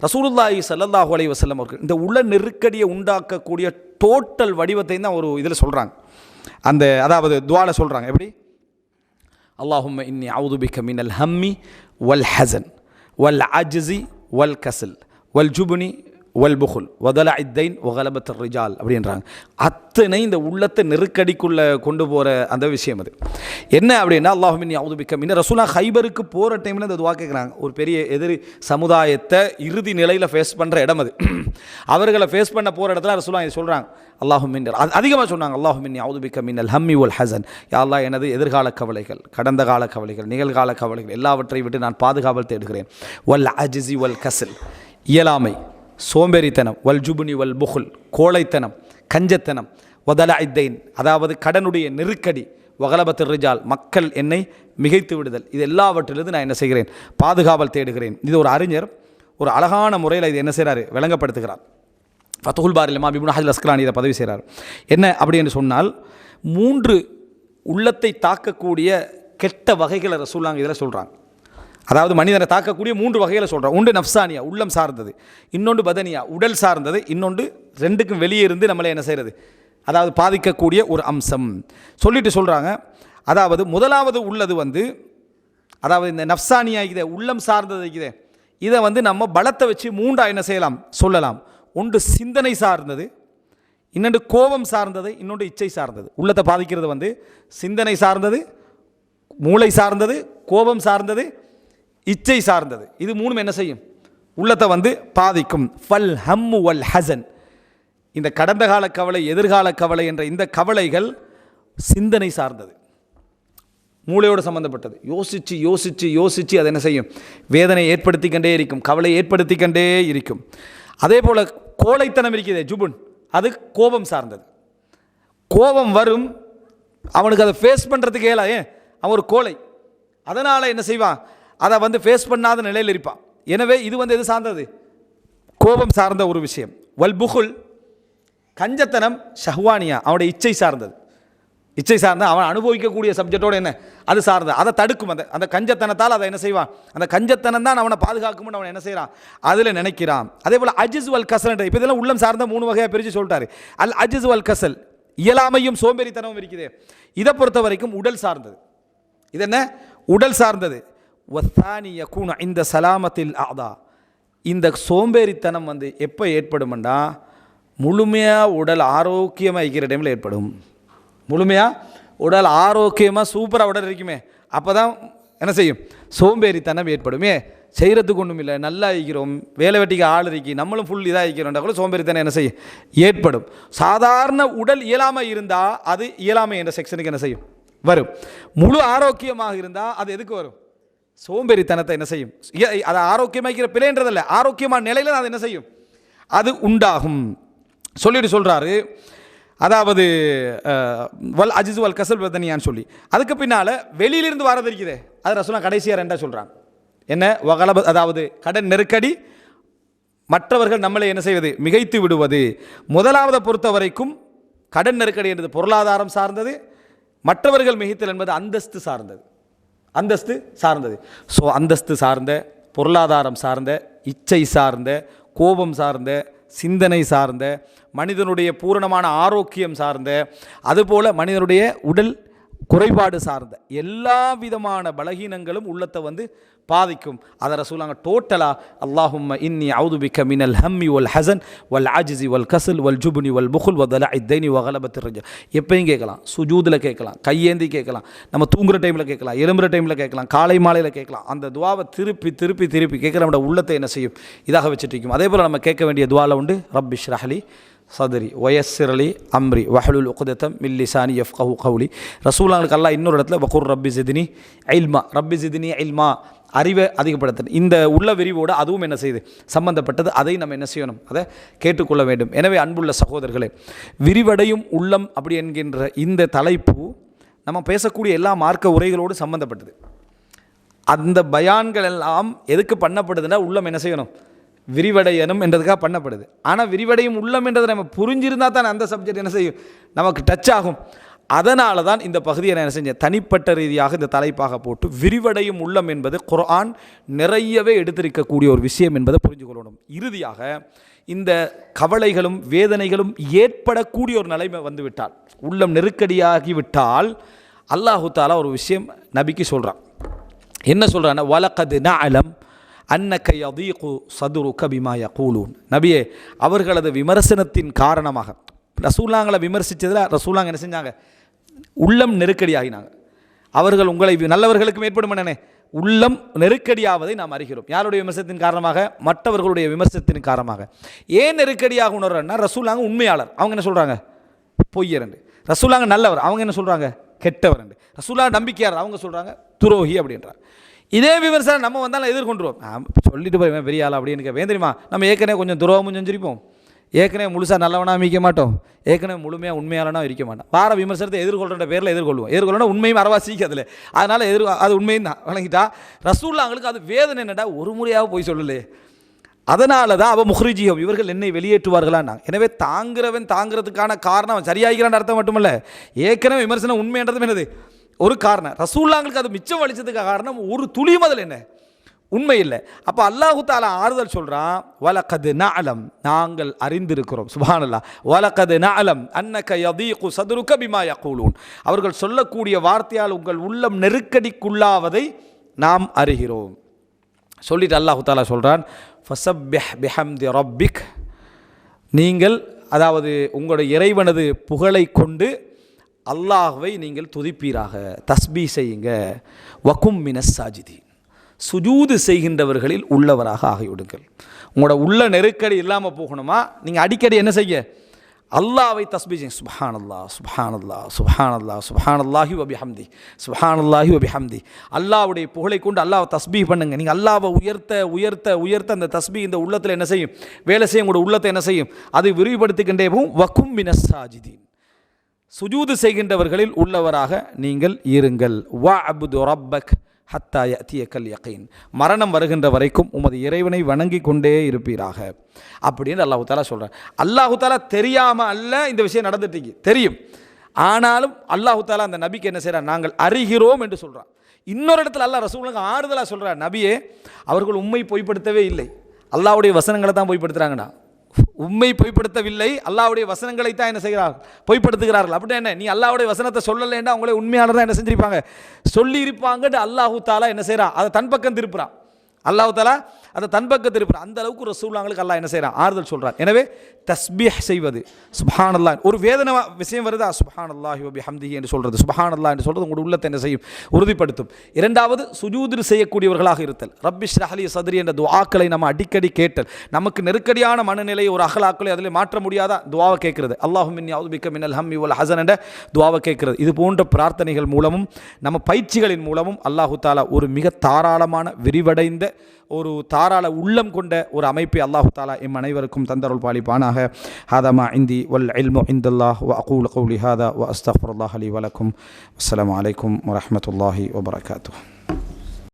ரசூலுல்லாஹி சல்லல்லாஹு அலைய வசல்லம் அவர்கள் இந்த உள்ள நெருக்கடியை உண்டாக்கக்கூடிய டோட்டல் வடிவத்தை தான் ஒரு இதில் சொல்கிறாங்க அந்த அதாவது துவாலை சொல்கிறாங்க எப்படி? அல்லாஹும் இன்னி அவுதுபிக்க மின் அல் ஹம்மி வல் ஹசன் வல் அஜ்ஸி வல் கசல் வல் ஜுபுனி ஒல் புகுல் வதல ஐத்தைன் ஒகலபத்தர் ரிஜால் அப்படின்றாங்க. அத்தனை இந்த உள்ளத்தை நெருக்கடிக்குள்ளே கொண்டு போகிற அந்த விஷயம் அது. என்ன அப்படின்னா அல்லாஹுமின் யாவுதுபிக்கம் இன்னும் ரசூலா ஹைபருக்கு போகிற டைமில் இந்த துவா கேட்குறாங்க ஒரு பெரிய எதிரி சமுதாயத்தை இறுதி நிலையில் ஃபேஸ் பண்ணுற இடம் அது. அவர்களை ஃபேஸ் பண்ண போகிற இடத்துல ரசூலா இதை சொல்கிறாங்க அல்லாஹுமின் அது அதிகமாக சொன்னாங்க அல்லாஹுமின் யாவுதுபிக்க மின்னல் ஹம்மி உல் ஹசன். யாரெல்லாம் எனது எதிர்கால கவலைகள் கடந்த கால கவலைகள் நிகழ்கால கவலைகள் எல்லாவற்றையும் விட்டு நான் பாதுகாவல் தேடுகிறேன். ஒல் அஜிசி ஒல் கசில் இயலாமை. சோம்பேறித்தனம் வல் ஜுபுனி வல் புகுல் கோழைத்தனம் கஞ்சத்தனம் வதல ஐத்தைன் அதாவது கடனுடைய நெருக்கடி வகலபத்து ரிஜால் மக்கள் என்னை மிகைத்து விடுதல். இது எல்லாவற்றிலிருந்து நான் என்ன செய்கிறேன்? பாதுகாவல் தேடுகிறேன். இது ஒரு அறிஞர் ஒரு அழகான முறையில் இது என்ன செய்கிறாரு விளங்கப்படுத்துகிறார். ஃபத்துகுல் பாரிலமா பிபுன் ஹஜில் அஸ்கலானி இதை பதவி செய்கிறார் என்ன அப்படி என்று சொன்னால் மூன்று உள்ளத்தை தாக்கக்கூடிய கெட்ட வகைகளை ரசூலாங்க இதில் சொல்கிறாங்க அதாவது மனிதனை தாக்கக்கூடிய மூன்று வகையில் சொல்கிறோம் ஒன்று நப்சானியா உள்ளம் சார்ந்தது. இன்னொன்று பதனியா உடல் சார்ந்தது. இன்னொன்று ரெண்டுக்கும் வெளியே இருந்து நம்மளை என்ன செய்கிறது அதாவது பாதிக்கக்கூடிய ஒரு அம்சம். சொல்லிட்டு சொல்கிறாங்க அதாவது முதலாவது உள்ளது வந்து அதாவது இந்த நப்சானியா இதை உள்ளம் சார்ந்தது இதே இதை வந்து நம்ம பலத்தை வச்சு மூண்டாக என்ன செய்யலாம்? சொல்லலாம். ஒன்று சிந்தனை சார்ந்தது. இன்னொன்று கோபம் சார்ந்தது. இன்னொன்று இச்சை சார்ந்தது. உள்ளத்தை பாதிக்கிறது வந்து சிந்தனை சார்ந்தது மூளை சார்ந்தது கோபம் சார்ந்தது இச்சை சார்ந்தது. இது மூணும் என்ன செய்யும்? உள்ளத்தை வந்து பாதிக்கும். ஃபல் ஹம்மு வல் ஹசன். இந்த கடந்த கால கவலை எதிர்கால கவலை என்ற இந்த கவலைகள் சிந்தனை சார்ந்தது. மூளையோடு சம்பந்தப்பட்டது. யோசித்து யோசித்து யோசித்து அது என்ன செய்யும்? வேதனை ஏற்படுத்தி கண்டே இருக்கும். கவலை ஏற்படுத்தி கண்டே இருக்கும். அதே போல் கோழைத்தனம் இருக்கிறதே ஜுபுன். அது கோபம் சார்ந்தது. கோபம் வரும். அவனுக்கு அதை ஃபேஸ் பண்ணுறதுக்கு ஏலா ஏன்? அவன் ஒரு கோழை. அதனால் என்ன செய்வான்? அதை வந்து ஃபேஸ் பண்ணாத நிலையில் இருப்பான் எனவே இது வந்து எது சார்ந்தது? கோபம் சார்ந்த ஒரு விஷயம். வல் புகுல் கஞ்சத்தனம் ஷஹ்வானியா அவனுடைய இச்சை சார்ந்தது. இச்சை சார்ந்த அவன் அனுபவிக்கக்கூடிய சப்ஜெக்டோடு என்ன? அது சார்ந்தது. அதை தடுக்கும் அந்த அந்த கஞ்சத்தனத்தால் அதை என்ன செய்வான்? அந்த கஞ்சத்தனம் தான் அவனை பாதுகாக்கும்னு அவன் என்ன செய்கிறான் அதில் நினைக்கிறான். அதே போல் அஜிஸ் வல் கசல் இப்போ இதெல்லாம் உள்ளம் சார்ந்த மூணு வகையாக பிரித்து சொல்லிட்டாரு. அல் அஜிஸ் வல் கசல் இயலாமையும் சோம்பேறித்தனமும் இருக்குது. இதை பொறுத்த வரைக்கும் உடல் சார்ந்தது. இது என்ன? உடல் சார்ந்தது. வத்தானி யக்கூன இந்த சலாமத்தில் ஆதா இந்த சோம்பேறித்தனம் வந்து எப்போ ஏற்படும்னா முழுமையாக உடல் ஆரோக்கியமாக இருக்கிற டைமில் ஏற்படும். முழுமையாக உடல் ஆரோக்கியமாக சூப்பராக உடல் இருக்குமே. அப்போ தான் என்ன செய்யும்? சோம்பேறித்தனம் ஏற்படுமே. செய்கிறதுக்கு ஒன்றும் இல்லை. நல்லா இருக்கிறோம். வேலை வெட்டிக்கு ஆள் இருக்கி. நம்மளும் ஃபுல் இதாக இருக்கிறோம்டா கூட சோம்பேறித்தனம் என்ன செய்யும்? ஏற்படும். சாதாரண உடல் இயலாமை இருந்தால் அது இயலாமை என்ற செக்ஷனுக்கு என்ன செய்யும்? வரும். முழு ஆரோக்கியமாக இருந்தால் அது எதுக்கு வரும்? சோம்பேறித்தனத்தை என்ன செய்யும்? அதை ஆரோக்கியமாக்கிற பிழைன்றதில்ல. ஆரோக்கியமான நிலையில் அது என்ன செய்யும்? அது உண்டாகும். சொல்லிட்டு சொல்கிறாரு அதாவது வல் அஜிஸ் வல் கசல் வதனியான்னு சொல்லி. அதுக்கு பின்னால் வெளியிலிருந்து வரது இருக்குதே. அது ரசோலா கடைசியாக ரெண்டாக சொல்கிறாங்க என்ன? வகலப அதாவது கடன் நெருக்கடி மற்றவர்கள் நம்மளை என்ன செய்வது? மிகைத்து விடுவது. முதலாவதை பொறுத்த வரைக்கும் கடன் நெருக்கடி என்பது பொருளாதாரம் சார்ந்தது. மற்றவர்கள் மிகைத்தல் என்பது அந்தஸ்து சார்ந்தது. அந்தஸ்து சார்ந்தது. ஸோ அந்தஸ்து சார்ந்த பொருளாதாரம் சார்ந்த இச்சை சார்ந்த கோபம் சார்ந்த சிந்தனை சார்ந்த மனிதனுடைய பூரணமான ஆரோக்கியம் சார்ந்த அதுபோல் மனிதனுடைய உடல் குறைபாடு சார்ந்த எல்லா விதமான பலகீனங்களும் உள்ளத்தை வந்து பாதிக்கும். அதை ரசூலாங்க டோட்டலாக அல்லாஹும் இன்னி அவுதுபிக்க மினல் ஹம்மி ஒல் ஹசன் வல் ஆஜிசி வல் கசல் வல் ஜுபுனி வல் புகுல் வதல இத்தைனி வகலபத்து ரஜ. எப்பயும் கேட்கலாம். சுஜூதில் கேட்கலாம். கையேந்தி கேட்கலாம். நம்ம தூங்குற டைமில் கேட்கலாம். எலும்புற டைமில் கேட்கலாம். காலை மாலையில் கேட்கலாம். அந்த துவாவை திருப்பி திருப்பி திருப்பி கேட்குற நம்ம உள்ளத்தை என்ன செய்யும்? இதாக வச்சுட்டு அதே போல் நம்ம கேட்க வேண்டிய துவாவில் உண்டு ரப்பிஷ் ரஹலி சதுரி ஒயஸ்ஸிரலி அம்ரி வஹலுல் உகுதத்தம் மில்லிசானி எஃப்கஹு கவுலி ரசூலாங்களுக்கு அல்லாஹ் இன்னொரு இடத்துல பகூர் ரப்பி ஜிதினி ஐல்மா ரப்பி ஜிதினி ஐல்மா அறிவை அதிகப்படுத்தணும். இந்த உள்ள விரிவோடு அதுவும் என்ன செய்யுது சம்பந்தப்பட்டது அதை நம்ம என்ன செய்யணும்? அதை கேட்டுக்கொள்ள வேண்டும். எனவே அன்புள்ள சகோதரர்களே விரிவடையும் உள்ளம் அப்படி என்கின்ற இந்த தலைப்பு நம்ம பேசக்கூடிய எல்லா மார்க்க உரைகளோடு சம்பந்தப்பட்டது. அந்த பயான்கள் எல்லாம் எதுக்கு பண்ணப்படுதுன்னா உள்ளம் என்ன செய்யணும்? விரிவடையணும் என்றதுக்காக பண்ணப்படுது. ஆனால் விரிவடையும் உள்ளம் என்றதை நம்ம புரிஞ்சிருந்தால் தான் அந்த சப்ஜெக்ட் என்ன செய்யும்? நமக்கு டச் ஆகும். அதனால தான் இந்த பகுதியை நான் என்ன செஞ்சேன்? தனிப்பட்ட ரீதியாக இந்த தலைப்பாக போட்டு விரிவடையும் உள்ளம் என்பது குரான் நிறையவே எடுத்திருக்கக்கூடிய ஒரு விஷயம் என்பதை புரிஞ்சு கொள்ளணும் இறுதியாக இந்த கவலைகளும் வேதனைகளும் ஏற்படக்கூடிய ஒரு நிலைமை வந்துவிட்டால் உள்ளம் நெருக்கடியாகி விட்டால் அல்லாஹு தாலா ஒரு விஷயம் நபிக்கு சொல்கிறான் என்ன சொல்கிறான்னா வலக்கது ந அலம் அன்னக்கை அதீகு சதுரு கபிமாயா கூலூன் நபியே அவர்களது விமர்சனத்தின் காரணமாக ரசூலாங்களை விமர்சித்ததில் ரசூலாங்க என்ன செஞ்சாங்க? உள்ளம் நெருக்கடியாகினாங்க அவர்கள் உங்களை நல்லவர்களுக்கும் ஏற்படும் என்னனே உள்ளம் நெருக்கடியாவதை நாம் அறிகிறோம். யாருடைய விமர்சனத்தின் காரணமாக? மற்றவர்களுடைய விமர்சனத்தின் காரணமாக. ஏன் நெருக்கடியாக உணர்றன்னா ரசூலாங்க உண்மையாளர். அவங்க என்ன சொல்கிறாங்க பொய்யரண்டு ரசூலாங்க நல்லவர். அவங்க என்ன சொல்கிறாங்க கெட்டவர் ரசூலா நம்பிக்கையார் அவங்க சொல்கிறாங்க துரோகி அப்படின்றார். இதே விமர்சனம் நம்ம வந்தாலும் எதிர்கொண்டுருவோம். சொல்லிட்டு போய் பெரிய ஆள் அப்படின்னு கேட்பேன் தெரியுமா? நம்ம ஏற்கனவே கொஞ்சம் துரோகமும் செஞ்சிருப்போம். ஏற்கனவே முழுசாக நல்லவனாக மிக்க மாட்டோம். ஏற்கனவே முழுமையாக உண்மையாளனா இருக்க மாட்டோம். வார விமர்சனத்தை எதிர்கொள்கிற பேரில் எதிர்கொள்வோம். எதிர்கொள்ளணும் உண்மையும் அறவா அதில் அதனால் எதிர் அது உண்மையும் தான் வழங்கிட்டா ரசூல்லாங்களுக்கு அது வேதனை என்னடா ஒரு முறையாக போய் சொல்லலையே அதனால தான் அவ முஹ்ரிஜியம் இவர்கள் என்னை வெளியேற்றுவார்களான் எனவே தாங்கிறவன் தாங்கிறதுக்கான காரணம் அவன் சரியாகிறான் அர்த்தம் மட்டுமல்ல. ஏற்கனவே விமர்சனம் உண்மைன்றதும் என்னது? ஒரு காரணம். ரசூல்லாங்களுக்கு அது மிச்சம் வலிச்சதுக்கு காரணம் ஒரு துளி முதல் என்ன? உண்மை இல்லை அப்போ அல்லாஹு தாலா ஆறுதல் சொல்கிறான் வலக்கது அலம் நாங்கள் அறிந்திருக்கிறோம் சுபானல்லா வலக்கது நஅலம் அன்னக யதீகு சதுருக்க பிமா யகூலூன். அவர்கள் சொல்லக்கூடிய வார்த்தையால் உங்கள் உள்ளம் நெருக்கடிக்குள்ளாவதை நாம் அறிகிறோம். சொல்லிட்டு அல்லாஹு தாலா சொல்கிறான் ஃபசப்பிஹ் பிஹம்தி ரப்பிக். நீங்கள் அதாவது உங்களுடைய இறைவனது புகழை கொண்டு அல்லாஹ்வை நீங்கள் துதிப்பீராக தஸ்பீ செய்யுங்க. வக்கும் மினஸ் சாஜிதீன். சுஜூது செய்கின்றவர்களில் உள்ளவராக ஆகிவிடுங்கள். உங்களோட உள்ள நெருக்கடி இல்லாமல் போகணுமா? நீங்கள் அடிக்கடி என்ன செய்ய? அல்லாவை தஸ்பீ செய்யுங்க சுபஹான் அல்லா சுபஹான் அல்லா சுபஹான் அல்லா சுபஹான் அல்லாஹி வபிஹம்தி சுபஹான் அல்லாஹி வபிஹம்தி. அல்லாவுடைய புகழை கொண்டு அல்லாவை தஸ்பீ பண்ணுங்க. நீங்கள் அல்லாவை உயர்த்த உயர்த்த உயர்த்த அந்த தஸ்பீ இந்த உள்ளத்தில் என்ன செய்யும்? வேலை செய்யும் உங்களோட உள்ளத்தை என்ன செய்யும்? அதை விரிவுபடுத்திக்கின்றே போகும். வக்கும் மினசாஜிதீன் சுஜூது செய்கின்றவர்களில் உள்ளவராக நீங்கள் இருங்கள். வா அபுது ரப்பக். ஹத்தா யத்தியக்கல் யகீன். மரணம் வருகின்ற வரைக்கும் உமது இறைவனை வணங்கி கொண்டே இருப்பீராக. அப்படின்னு அல்லாஹு தாலா சொல்கிறார் அல்லாஹு தாலா தெரியாமல் அல்ல இந்த விஷயம் நடந்துட்டீங்க. தெரியும். ஆனாலும் அல்லாஹு தாலா அந்த நபிக்கு என்ன செய்கிறார் நாங்கள் அறிகிறோம் என்று சொல்கிறான் இன்னொரு இடத்துல அல்லாஹ் ரசூலுக்கு ஆறுதலாக சொல்கிறார் நபியே அவர்கள் உண்மை பொய்ப்படுத்தவே இல்லை. அல்லாவுடைய வசனங்களை தான் பொய்ப்படுத்துகிறாங்கண்ணா உண்மை பொய்ப்படுத்தவில்லை அல்லாவுடைய வசனங்களை தான் என்ன செய்கிறார்? பொய்ப்படுத்துகிறார்கள். அப்படின்னா என்ன? நீ அல்லாவுடைய வசனத்தை சொல்லலைன்னா அவங்களே உண்மையானதான் என்ன செஞ்சிருப்பாங்க? சொல்லி அல்லாஹூ தாலா என்ன செய்கிறான் அதை தன் பக்கம் திருப்புறான் அல்லாஹு தாலா அதை தன் பக்கம் அந்த அளவுக்கு ரசூலாங்களுக்கு அல்லாஹ் என்ன செய்கிறான் ஆறுதல் சொல்கிறான் எனவே தஸ்பீஹ் செய்வது சுபஹான் அல்லா ஒரு வேதனை விஷயம் வருதா? சுபஹான் அல்லாஹி ஹம்தி என்று சொல்கிறது சுபஹான் அல்லா என்று சொல்கிறது உங்களுடைய உள்ளத்தை என்ன செய்யும்? உறுதிப்படுத்தும். இரண்டாவது சுஜூதில் செய்யக்கூடியவர்களாக இருத்தல். ரப்பிஷ் ரஹலி சதுரி என்ற துவாக்களை நம்ம அடிக்கடி கேட்டல். நமக்கு நெருக்கடியான மனநிலையை ஒரு அகலாக்களை அதில் மாற்ற முடியாதா? துவாவை கேட்கிறது. அல்லாஹு மின் யாவுபிக்க மின்னல் ஹம் இவல் ஹசன் என்ற துவாவை கேட்கிறது. இது போன்ற பிரார்த்தனைகள் மூலமும் நம்ம பயிற்சிகளின் மூலமும் அல்லாஹு தாலா ஒரு மிக தாராளமான விரிவடைந்த ஒரு தாராள உள்ளம் கொண்ட ஒரு அமைப்பை அல்லாஹு தாலா எம் அனைவருக்கும் தந்தருள் பாலிப்பானாக. ஹாதமா இந்தி வல் இல்மு இந்தல்லாஹ் வ அகூல் கவுலி ஹாதா வ அஸ்தஃபுல்லாஹ் அலி வலக்கும். அஸ்லாம் அலைக்கும் வரமத்துல்லாஹி வபரகாத்துஹ்.